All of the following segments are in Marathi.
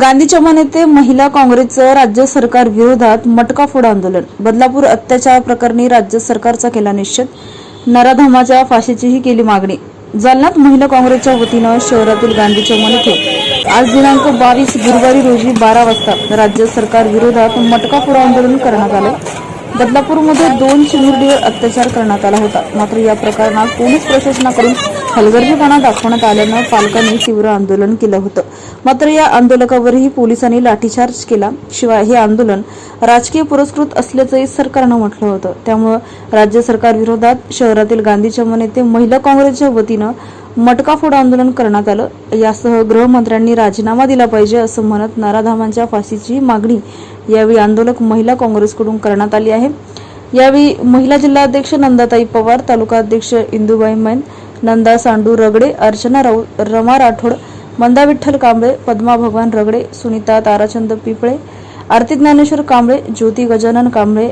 गांधी चौमान येथे महिला काँग्रेसचं राज्य सरकार विरोधात मटका फोड आंदोलन. बदलापूर अत्याचार प्रकरणी राज्य सरकारचा केला निश्चित नराधमाच्या फाशीचीही केली मागणी. जालन्यात महिला काँग्रेसच्या वतीनं शहरातील गांधी चौमान येथे आज दिनांक बावीस गुरुवारी रोजी बारा वाजता राज्य सरकार विरोधात मटका फोड आंदोलन करण्यात आलं. बदलापूरमध्ये दोन चिमुरडीवर अत्याचार करण्यात आला होता. मात्र या प्रकरणात पोलीस प्रशासनाकडून हलगर्जीपणा दाखवण्यात आल्यानं पालकांनी तीव्र आंदोलन केलं होतं. मात्र या आंदोलकावरही पोलिसांनी लाठीचार्ज केला. शिवाय हे आंदोलन राजकीय पुरस्कृत असल्याचंही सरकारनं म्हटलं होतं. त्यामुळं राज्य सरकार विरोधात शहरातील गांधी चमन येथे महिला काँग्रेसच्या वतीनं मटकाफोड आंदोलन करण्यात आलं. यासह गृहमंत्र्यांनी राजीनामा दिला पाहिजे असं म्हणत नराधामांच्या फाशीची मागणी यावेळी आंदोलक महिला काँग्रेसकडून करण्यात आली आहे. यावेळी महिला जिल्हाध्यक्ष नंदाताई पवार तालुका अध्यक्ष इंदुबाई मैन नंदा सांडू रगडे अर्चना राऊत रमा राठोड मंदा विठ्ठल कांबळे पद्मा भगवान रगडे सुनीता ताराचंद पिपळे आरती ज्ञानेश्वर कांबळे ज्योती गजानन कांबळे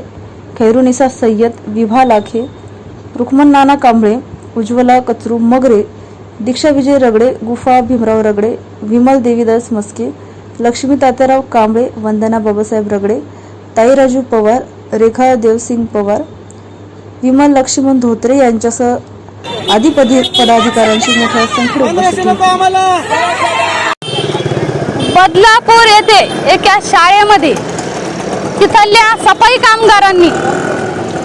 खैरुनिसा सय्यद विभा लाखे रुक्मन नाना कांबळे उज्ज्वला कचरू मगरे दीक्षा विजय रगडे गुफा भीमराव रगडे विमल देवीदास मस्के लक्ष्मी तात्याराव कांबळे वंदना बाबासाहेब रगडे ताई राजू पवार रेखा देवसिंग पवार विमल लक्ष्मण धोत्रे यांच्यासह आदी पदी पदाधिकाऱ्यांची मोठ्या संख्येत उपस्थिती. बदलापूर येथे एका शाळेमध्ये तिथल्या सफाई कामगारांनी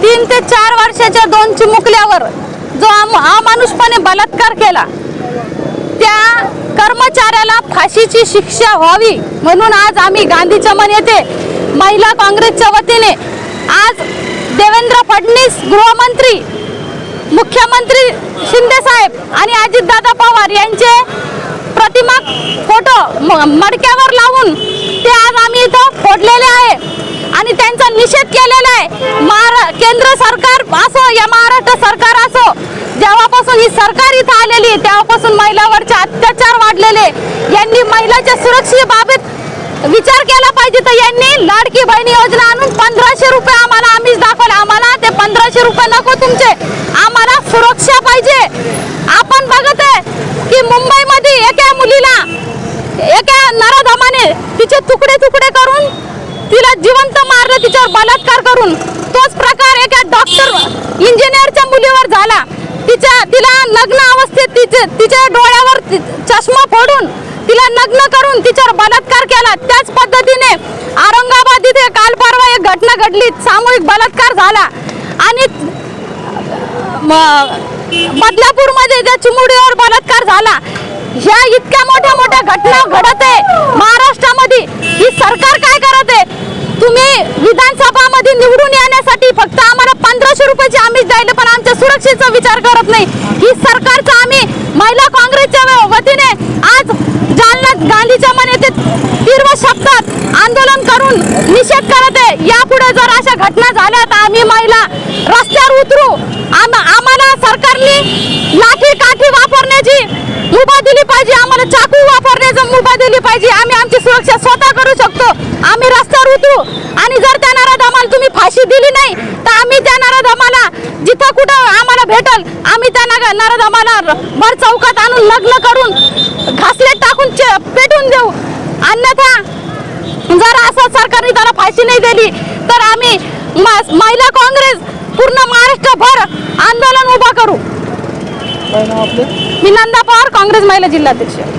तीन ते चार वर्षाच्या दोन चिमुकल्यावर जो अम- अमानुषपणे बलात्कार केला त्या कर्मचाऱ्याला फाशीची शिक्षा व्हावी म्हणून आज आम्ही गांधी चमन येथे महिला काँग्रेसच्या वतीने आज देवेंद्र फडणवीस गृहमंत्री मुख्यमंत्री शिंदे साहेब आणि अजितदादा पवार यांचे प्रतिमा फोटो मडक्यावर लावून ते आज आम्ही इथं फोडलेले आहे. आणि त्यांचा निषेध केलेला आहे. महारा केंद्र सरकार असो या महाराष्ट्र सरकार असो जेव्हापासून ही सरकार इथं आलेली तेव्हापासून महिलावरचे अत्याचार वाढलेले यांनी महिलाच्या सुरक्षेबाबत विचार केला पाहिजे. तर यांनी लाडकी बहिणी योजना आणून पंधराशे रुपये आम्हाला आम्हीच दाखवले. आम्हाला ते पंधरा रुपये नको तुमचे आम्हाला सुरक्षा पाहिजे आपण बघत आहे की मुंबईमध्ये एका मुलीला एका नराधमाने तिचे तुकडे तुकडे करून तिला जिवंत मारलं तिच्यावर बलात्कार करून तोच प्रकार एका डॉक्टर इंजिनियरच्या मुलीवर झाला. तिच्या तिला नग्न अवस्थेत तिचे तिच्या डोळ्यावर चष्मा फोडून तिला नग्न करून तिच्यावर बलात्कार केला. त्याच पद्धतीने औरंगाबाद इथे काल परवा एक घटना घडली. सामूहिक बलात्कार झाला. आणि बदलापूरमध्ये ज्या चिमुडीवर बलात्कार झाला ह्या इतक्या मोठ्या मोठ्या घटना घडत आहे. महाराष्ट्रामध्ये ही सरकार काय करत आहे? तुम्ही विधानसभामध्ये निवडून येण्यासाठी फक्त आम्हाला पंधराशे रुपयाची आम्हीच द्यायला पण आमच्या सुरक्षेचा विचार करत नाही. ही सरकारचा आम्ही महिला काँग्रेसच्या वतीने आज जालना गांधीच्या मन येथे तीव्र शब्दात आंदोलन करून निषेध करत आहे. यापुढे जर अशा घटना झाल्या तर आम्ही महिला रस्त्यावर उतरू आम- आम्हाला सरकारने लाठी काठी वापरण्याची मुभा दिली पाहिजे आम्हाला चाकू वापरण्याची मुभा दिली पाहिजे. आम्ही आमची सुरक्षा स्वतः करू शकतो. आम्ही रस्त्यावर उतरू आणि जर त्या नराधमाला तुम्ही फाशी दिली नाही तर आम्ही त्या नराधमाला जिथं कुठं आम्हाला भेटल आम्ही त्या नग- नराधमाला भर चौकात आणून लग्न करून घासलेट टाकून चे- पेटून देऊ. अन्यथा जर असं सरकारने त्याला फाशी नाही दिली तर आम्ही महिला काँग्रेस पूर्ण महाराष्ट्रभर आंदोलन उभा करू. मी नंदा पवार काँग्रेस महिला जिल्हाध्यक्ष.